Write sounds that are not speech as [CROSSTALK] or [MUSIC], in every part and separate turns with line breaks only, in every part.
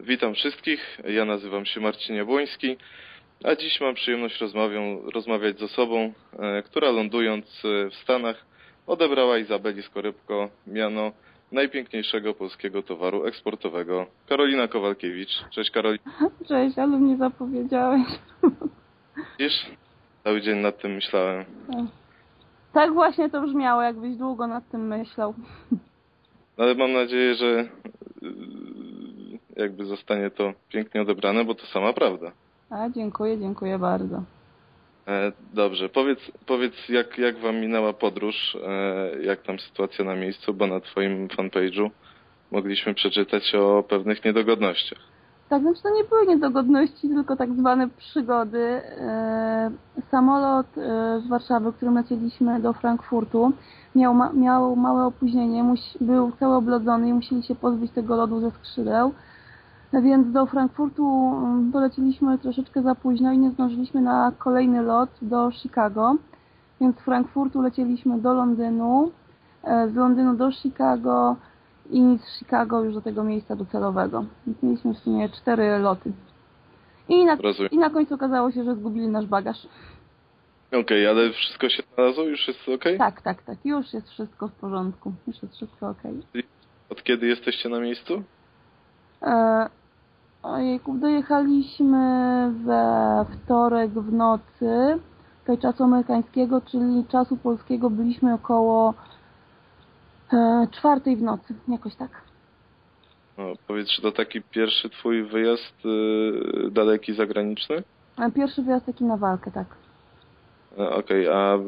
Witam wszystkich, ja nazywam się Marcin Jabłoński, a dziś mam przyjemność rozmawią, rozmawiać z osobą, e, która lądując e, w Stanach odebrała Izabeli Skorybko miano najpiękniejszego polskiego towaru eksportowego. Karolina Kowalkiewicz. Cześć Karolina.
Cześć, ale mnie zapowiedziałeś. [LAUGHS]
Widzisz? Cały dzień nad tym myślałem.
Tak właśnie to brzmiało, jakbyś długo nad tym myślał.
Ale mam nadzieję, że jakby zostanie to pięknie odebrane, bo to sama prawda.
A, dziękuję, dziękuję bardzo.
E, Dobrze, powiedz, powiedz jak, jak wam minęła podróż, e, jak tam sytuacja na miejscu, bo na twoim fanpage'u mogliśmy przeczytać o pewnych niedogodnościach.
Tak, znaczy to nie były niedogodności, tylko tak zwane przygody. E, samolot e, z Warszawy, którym lecieliśmy do Frankfurtu, miał, ma, miał małe opóźnienie, musi, był cały oblodzony i musieli się pozbyć tego lodu ze skrzydeł. Więc do Frankfurtu mm, doleciliśmy troszeczkę za późno i nie zdążyliśmy na kolejny lot do Chicago. Więc z Frankfurtu lecieliśmy do Londynu, e, z Londynu do Chicago i z Chicago już do tego miejsca docelowego. Więc mieliśmy w sumie cztery loty. I na,
Rozumiem.
I na końcu okazało się, że zgubili nasz bagaż.
Okej, ale wszystko się znalazło? Już jest okej?
Tak, tak, tak. Już jest wszystko w porządku. Już jest wszystko okej.
Od kiedy jesteście na miejscu?
E, Ojejku, dojechaliśmy we wtorek w nocy, tutaj czasu amerykańskiego, czyli czasu polskiego byliśmy około e, czwartej w nocy, jakoś tak.
No, powiedz, czy to taki pierwszy twój wyjazd y, daleki, zagraniczny?
E, Pierwszy wyjazd taki na walkę, tak.
E, Okej, a y,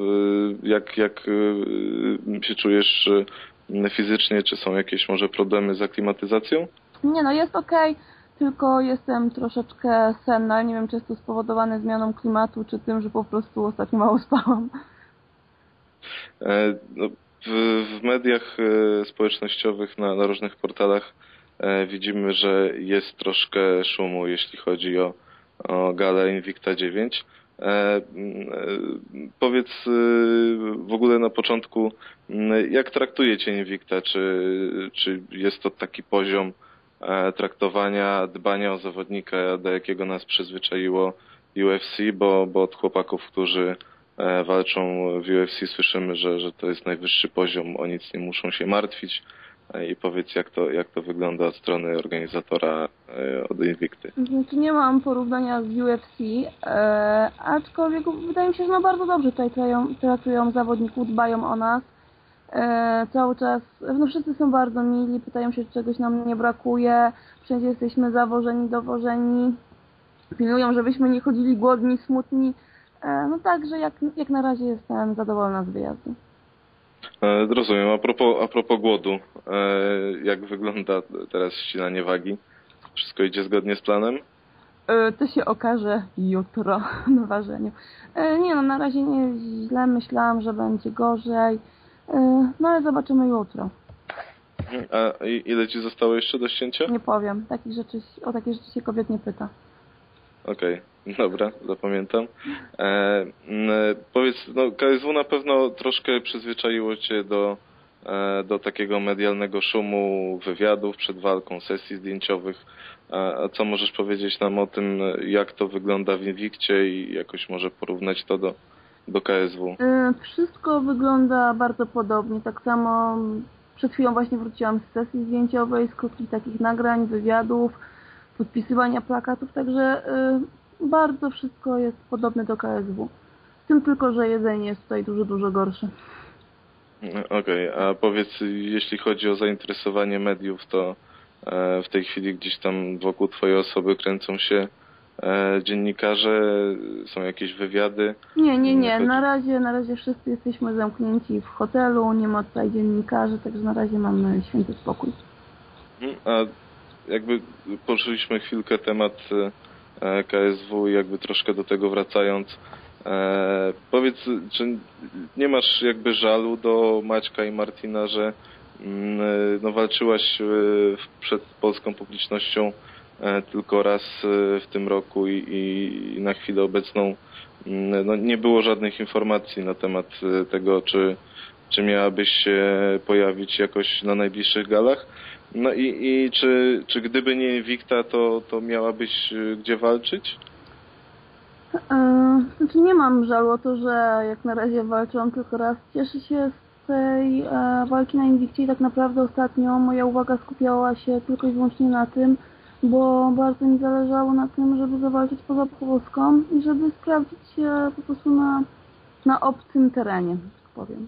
jak, jak y, się czujesz fizycznie? Czy są jakieś może problemy z aklimatyzacją?
Nie no, jest okej, tylko jestem troszeczkę senna. Nie wiem, czy jest to spowodowane zmianą klimatu, czy tym, że po prostu ostatnio mało spałam.
E, No, w, w mediach e, społecznościowych, na, na różnych portalach e, widzimy, że jest troszkę szumu, jeśli chodzi o, o galę Invicta 9. E, Powiedz w ogóle na początku, jak traktujecie Invicta? Czy, czy jest to taki poziom traktowania, dbania o zawodnika, do jakiego nas przyzwyczaiło UFC, bo, bo od chłopaków, którzy e, walczą w UFC słyszymy, że, że to jest najwyższy poziom, o nic nie muszą się martwić. E, I powiedz, jak to, jak to wygląda od strony organizatora e, od Invicty.
Znaczy nie mam porównania z UFC, e, aczkolwiek wydaje mi się, że no bardzo dobrze tutaj traktują, traktują zawodników, dbają o nas. E, cały czas, no wszyscy są bardzo mili, pytają się, czy czegoś nam nie brakuje, wszędzie jesteśmy zawożeni, dowożeni, pilnują, żebyśmy nie chodzili głodni, smutni. E, no także jak, jak na razie jestem zadowolona z wyjazdu.
E, Rozumiem. A propos, a propos głodu, e, jak wygląda teraz ścinanie wagi? Wszystko idzie zgodnie z planem?
E, To się okaże jutro [LAUGHS] na ważeniu. E, Nie no, na razie nie źle myślałam, że będzie gorzej. E, No ale zobaczymy jutro.
A ile ci zostało jeszcze do ścięcia?
Nie powiem. Takich rzeczy, o takie rzeczy się kobiet nie pyta.
Okej, [LAUGHS] dobra, zapamiętam. E, m, powiedz, no KSW na pewno troszkę przyzwyczaiło cię do, e, do takiego medialnego szumu, wywiadów przed walką, sesji zdjęciowych. A, a co możesz powiedzieć nam o tym, jak to wygląda w Invictie i jakoś może porównać to do, do KSW?
E, Wszystko wygląda bardzo podobnie. Tak samo przed chwilą właśnie wróciłam z sesji zdjęciowej, z krótkich takich nagrań, wywiadów, podpisywania plakatów, także e, bardzo wszystko jest podobne do KSW. Z tym tylko, że jedzenie jest tutaj dużo, dużo gorsze.
Okej, a powiedz, jeśli chodzi o zainteresowanie mediów, to e, w tej chwili gdzieś tam wokół twojej osoby kręcą się dziennikarze, są jakieś wywiady.
Nie, nie, nie. Na razie, na razie wszyscy jesteśmy zamknięci w hotelu, nie ma tutaj dziennikarzy, także na razie mamy święty spokój.
Mhm, A jakby poruszyliśmy chwilkę temat e, KSW i jakby troszkę do tego wracając, e, powiedz, czy nie masz jakby żalu do Maćka i Martina, że mm, e, no, walczyłaś e, przed polską publicznością e, tylko raz e, w tym roku i, i na chwilę obecną mm, no, nie było żadnych informacji na temat e, tego, czy czy miałabyś się pojawić jakoś na najbliższych galach? No i, i czy, czy gdyby nie Invicta, to, to miałabyś gdzie walczyć?
E, Znaczy nie mam żalu o to, że jak na razie walczyłam tylko raz. Cieszę się z tej e, walki na Invictie i tak naprawdę ostatnio moja uwaga skupiała się tylko i wyłącznie na tym, bo bardzo mi zależało na tym, żeby zawalczyć poza Polską i żeby sprawdzić się po prostu na, na obcym terenie, tak powiem.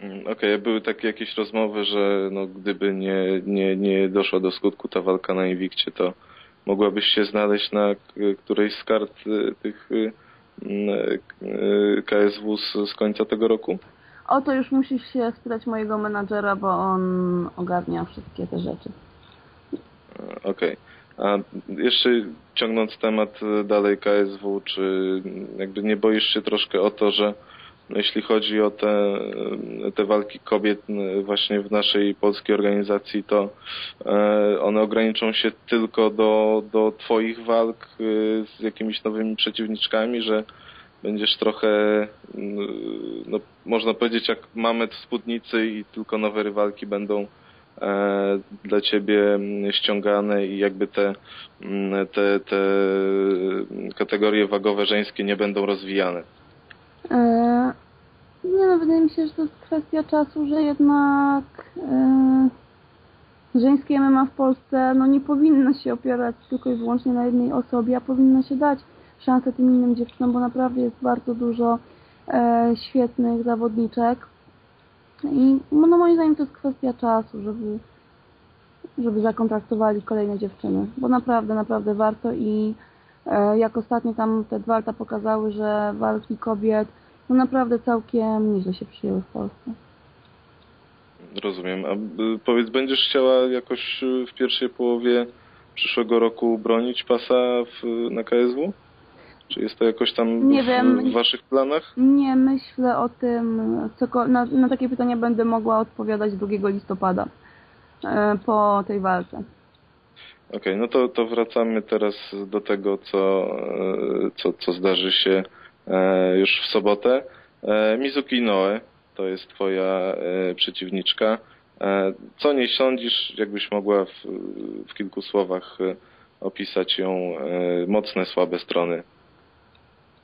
Mm, Okej, były takie jakieś rozmowy, że no, gdyby nie, nie, nie doszła do skutku ta walka na Invictie, to mogłabyś się znaleźć na którejś z kart y, tych y, mm, y, KSW z, z końca tego roku?
O to już musisz się spytać mojego menadżera, bo on ogarnia wszystkie te rzeczy.
Okej. A jeszcze ciągnąc temat e, dalej KSW, czy jakby nie boisz się troszkę o to, że jeśli chodzi o te, e, te walki kobiet właśnie w naszej polskiej organizacji, to e, one ograniczą się tylko do, do twoich walk z jakimiś nowymi przeciwniczkami, że będziesz trochę, no, można powiedzieć, jak mamy w spódnicy i tylko nowe rywalki będą dla ciebie mm, ściągane i jakby te, mm, te, te kategorie wagowe żeńskie nie będą rozwijane.
Eee, Nie no, wydaje mi się, że to jest kwestia czasu, że jednak eee, żeńskie MMA w Polsce no nie powinno się opierać tylko i wyłącznie na jednej osobie, a powinno się dać szansę tym innym dziewczynom, bo naprawdę jest bardzo dużo e, świetnych zawodniczek i no moim zdaniem to jest kwestia czasu, żeby żeby zakontraktowali kolejne dziewczyny, bo naprawdę, naprawdę warto i e, jak ostatnio tam te dwa lata pokazały, że walki kobiet no naprawdę całkiem nieźle się przyjęły w Polsce.
Rozumiem. A y, powiedz, będziesz chciała jakoś y, w pierwszej połowie przyszłego roku bronić pasa w, na KSW? Czy jest to jakoś tam
Nie
w,
wiem.
waszych planach?
Nie myślę o tym, co, na, na takie pytania będę mogła odpowiadać 2 listopada e, po tej walce.
Okej, no to, to wracamy teraz do tego, co, e, co, co zdarzy się e, już w sobotę. Mizuki Inoue to jest twoja przeciwniczka. Co nie sądzisz, jakbyś mogła w, w kilku słowach opisać ją mocne, słabe strony?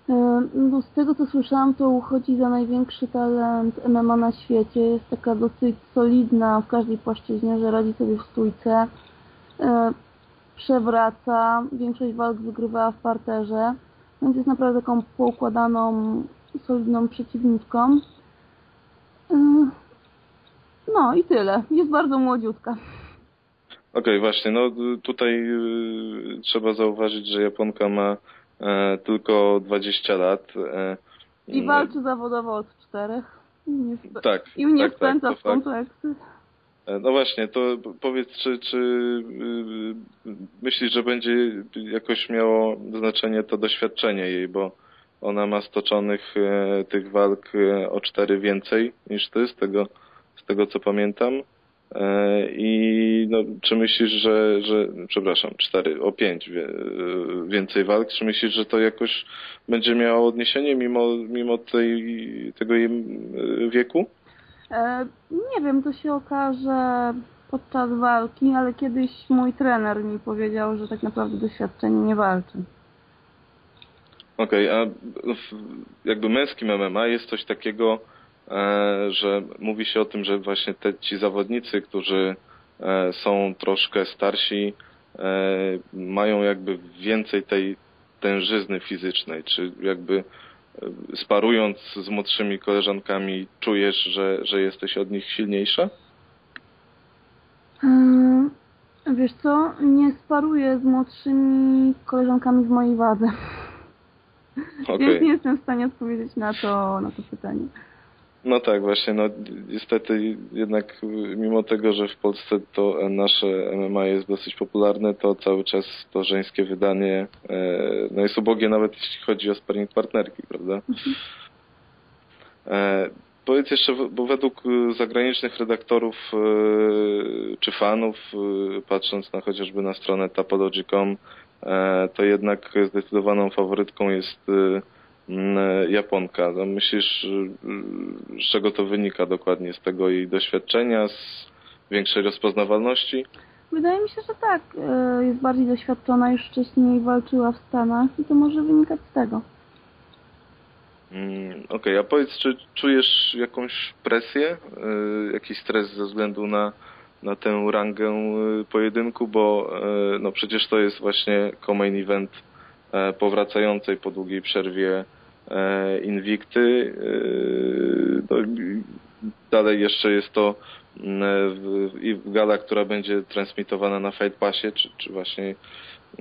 E, No, z tego co słyszałam, to uchodzi za największy talent MMA na świecie. Jest taka dosyć solidna w każdej płaszczyźnie, że radzi sobie w stójce. E, Przewraca, większość walk wygrywała w parterze, więc jest naprawdę taką poukładaną, solidną przeciwniczką. E, No i tyle. Jest bardzo młodziutka.
Okej, właśnie, no tutaj y, trzeba zauważyć, że Japonka ma e, tylko 20 lat. E,
I
mm,
walczy zawodowo od czterech. I
Tak,
i mnie
tak, tak,
wpędza
to
w kompleksy.
E, No właśnie, to powiedz, czy, czy y, myślisz, że będzie jakoś miało znaczenie to doświadczenie jej, bo ona ma stoczonych e, tych walk e, o cztery więcej niż ty, z tego, z tego co pamiętam. E, I no, czy myślisz, że, że przepraszam, cztery, o pięć wie, e, więcej walk, czy myślisz, że to jakoś będzie miało odniesienie mimo, mimo tej, tego jej e, wieku?
E, nie wiem, to się okaże podczas walki, ale kiedyś mój trener mi powiedział, że tak naprawdę doświadczenie nie walczy.
Okej, a w jakby męskim MMA jest coś takiego, że mówi się o tym, że właśnie te ci zawodnicy, którzy e, są troszkę starsi, e, mają jakby więcej tej tężyzny fizycznej, czy jakby e, sparując z młodszymi koleżankami czujesz, że, że jesteś od nich silniejsza?
E, wiesz co, nie sparuję z młodszymi koleżankami w mojej wadze,
Okej.
więc nie jestem w stanie odpowiedzieć na to, na to pytanie.
No tak, właśnie, no niestety jednak mimo tego, że w Polsce to nasze MMA jest dosyć popularne, to cały czas to żeńskie wydanie e, no jest ubogie nawet jeśli chodzi o sparring partnerki, prawda? E, powiedz jeszcze, bo według y, zagranicznych redaktorów czy fanów, patrząc na chociażby na stronę tapology.com, e, to jednak zdecydowaną faworytką jest Japonka. No, myślisz, y, y, z czego to wynika dokładnie? Z tego jej doświadczenia, z większej rozpoznawalności?
Wydaje mi się, że tak. e, Jest bardziej doświadczona, już wcześniej walczyła w Stanach i to może wynikać z tego.
Mm, Okej, a powiedz, czy czujesz jakąś presję, y, jakiś stres ze względu na, na tę rangę y, pojedynku, bo y, no przecież to jest właśnie co-main event e, powracającej po długiej przerwie Invicty. y, No, i dalej jeszcze jest to mm, w gala, która będzie transmitowana na Fight Passie, czy, czy właśnie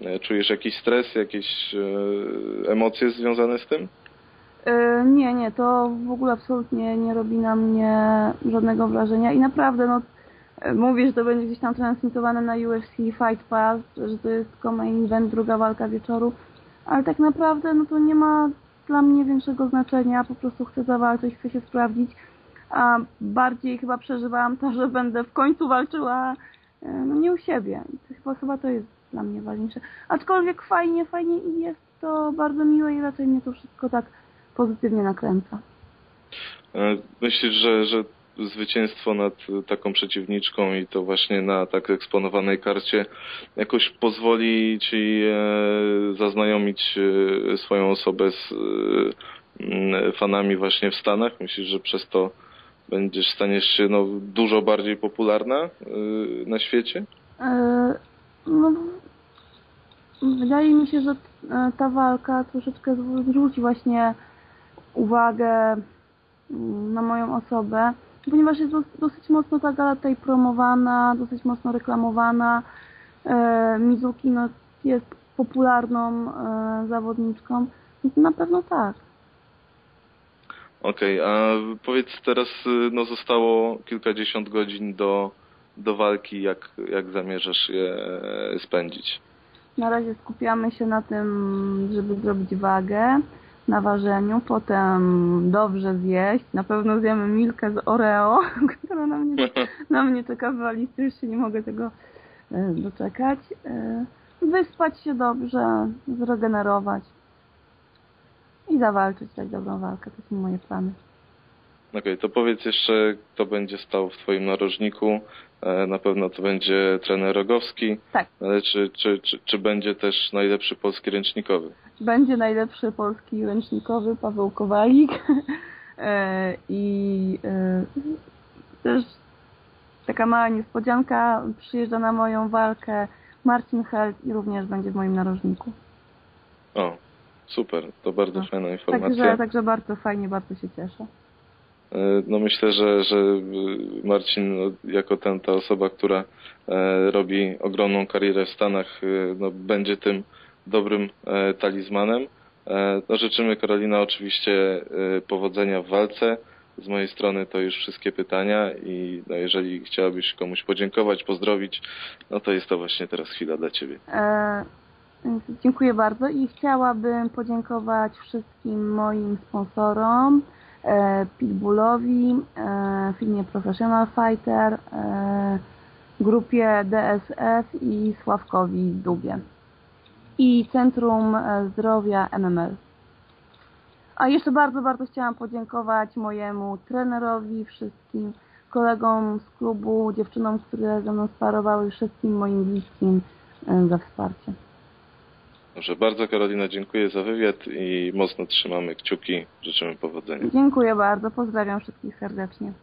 e, czujesz jakiś stres, jakieś e, emocje związane z tym?
E, Nie, nie, to w ogóle absolutnie nie robi na mnie żadnego wrażenia i naprawdę, no, e, mówię, że to będzie gdzieś tam transmitowane na UFC Fight Pass, że to jest main event, druga walka wieczoru, ale tak naprawdę, no to nie ma dla mnie większego znaczenia, po prostu chcę zawalczyć, chcę się sprawdzić, a bardziej chyba przeżywałam to, że będę w końcu walczyła, e, no nie u siebie. To chyba, chyba to jest dla mnie ważniejsze. Aczkolwiek fajnie, fajnie i jest to bardzo miłe i raczej mnie to wszystko tak pozytywnie nakręca.
E, Myślisz, że, że zwycięstwo nad taką przeciwniczką i to właśnie na tak eksponowanej karcie jakoś pozwoli ci e, zaznajomić e, swoją osobę z m, fanami właśnie w Stanach? Myślisz, że przez to będziesz staniesz się no, dużo bardziej popularna na świecie?
E, No, wydaje mi się, że e, ta walka troszeczkę zwróci właśnie uwagę mm, na moją osobę, ponieważ jest dos- dosyć mocno ta gala tutaj promowana, dosyć mocno reklamowana. E, Mizuki no, jest popularną e, zawodniczką, więc na pewno tak.
Okej, a powiedz teraz, y, no zostało kilkadziesiąt godzin do, do walki, jak, jak zamierzasz je e, spędzić?
Na razie skupiamy się na tym, żeby zrobić wagę na ważeniu, potem dobrze zjeść. Na pewno zjemy milkę z Oreo, [LAUGHS] która na mnie, na mnie czeka w walizce, już się nie mogę tego e, doczekać. E, Wyspać się dobrze, zregenerować i zawalczyć tak dobrą walkę. To są moje plany.
Okej, to powiedz jeszcze, kto będzie stał w Twoim narożniku. E, Na pewno to będzie trener Rogowski,
Tak,
ale czy, czy, czy, czy będzie też najlepszy polski ręcznikowy?
będzie najlepszy polski ręcznikowy Paweł Kowalik [LAUGHS] E, i e, też taka mała niespodzianka przyjeżdża na moją walkę Marcin Held i również będzie w moim narożniku.
O, super, to bardzo
No.
fajna informacja.
Także, także bardzo fajnie, bardzo się cieszę.
E, No myślę, że, że y, Marcin no, jako ten, ta osoba, która e, robi ogromną karierę w Stanach, no, będzie tym dobrym e, talizmanem. E, No, życzymy Karolina oczywiście e, powodzenia w walce. Z mojej strony to już wszystkie pytania i no, jeżeli chciałabyś komuś podziękować, pozdrowić, no to jest to właśnie teraz chwila dla Ciebie.
E, dziękuję bardzo i chciałabym podziękować wszystkim moim sponsorom, e, Pitbullowi, e, firmie Professional Fighter, e, grupie DSF i Sławkowi Dubie i Centrum e, Zdrowia MML. A jeszcze bardzo, bardzo chciałam podziękować mojemu trenerowi, wszystkim kolegom z klubu, dziewczynom, które ze mną sparowały, wszystkim moim bliskim e, za wsparcie.
Dobrze, bardzo Karolina dziękuję za wywiad i mocno trzymamy kciuki, życzymy powodzenia.
Dziękuję bardzo, pozdrawiam wszystkich serdecznie.